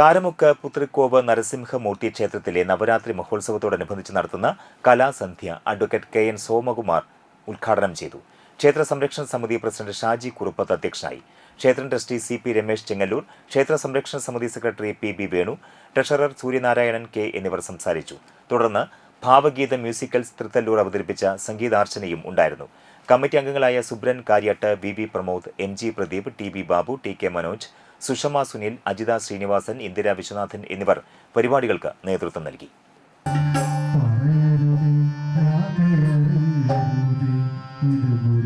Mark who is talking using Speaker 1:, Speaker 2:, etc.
Speaker 1: കാരമുക്ക് പുത്രിക്കോവ് നരസിംഹമൂർത്തി ക്ഷേത്രത്തിലെ നവരാത്രി മഹോത്സവത്തോടനുബന്ധിച്ച് നടത്തുന്ന കലാസന്ധ്യ അഡ്വക്കേറ്റ് കെ എൻ സോമകുമാർ ഉദ്ഘാടനം ചെയ്തു. ക്ഷേത്ര സംരക്ഷണ സമിതി പ്രസിഡന്റ് ഷാജി കുറുപ്പത്ത് അധ്യക്ഷനായി. ക്ഷേത്രം trustee C P Ramesh Chengallur ക്ഷേത്ര സംരക്ഷണ സമിതി secretary P B Venu treasurer Suryanarayanan K എന്നിവർ സംസാരിച്ചു. തുടർന്ന് ഭാവഗീത മ്യൂസിക്കൽസ് തൃത്തല്ലൂർ അവതരിപ്പിച്ച സംഗീതാർച്ചനയും ഉണ്ടായിരുന്നു. കമ്മിറ്റി അംഗങ്ങളായ Subran Karyatt V V Pramod M G Pradeep T B Babu T K Manoj Sushama Sunil Ajitha Srinivasan Indira Viswanathan എന്നിവർ പരിപാടികൾക്ക് നേതൃത്വം നൽകി Thank you.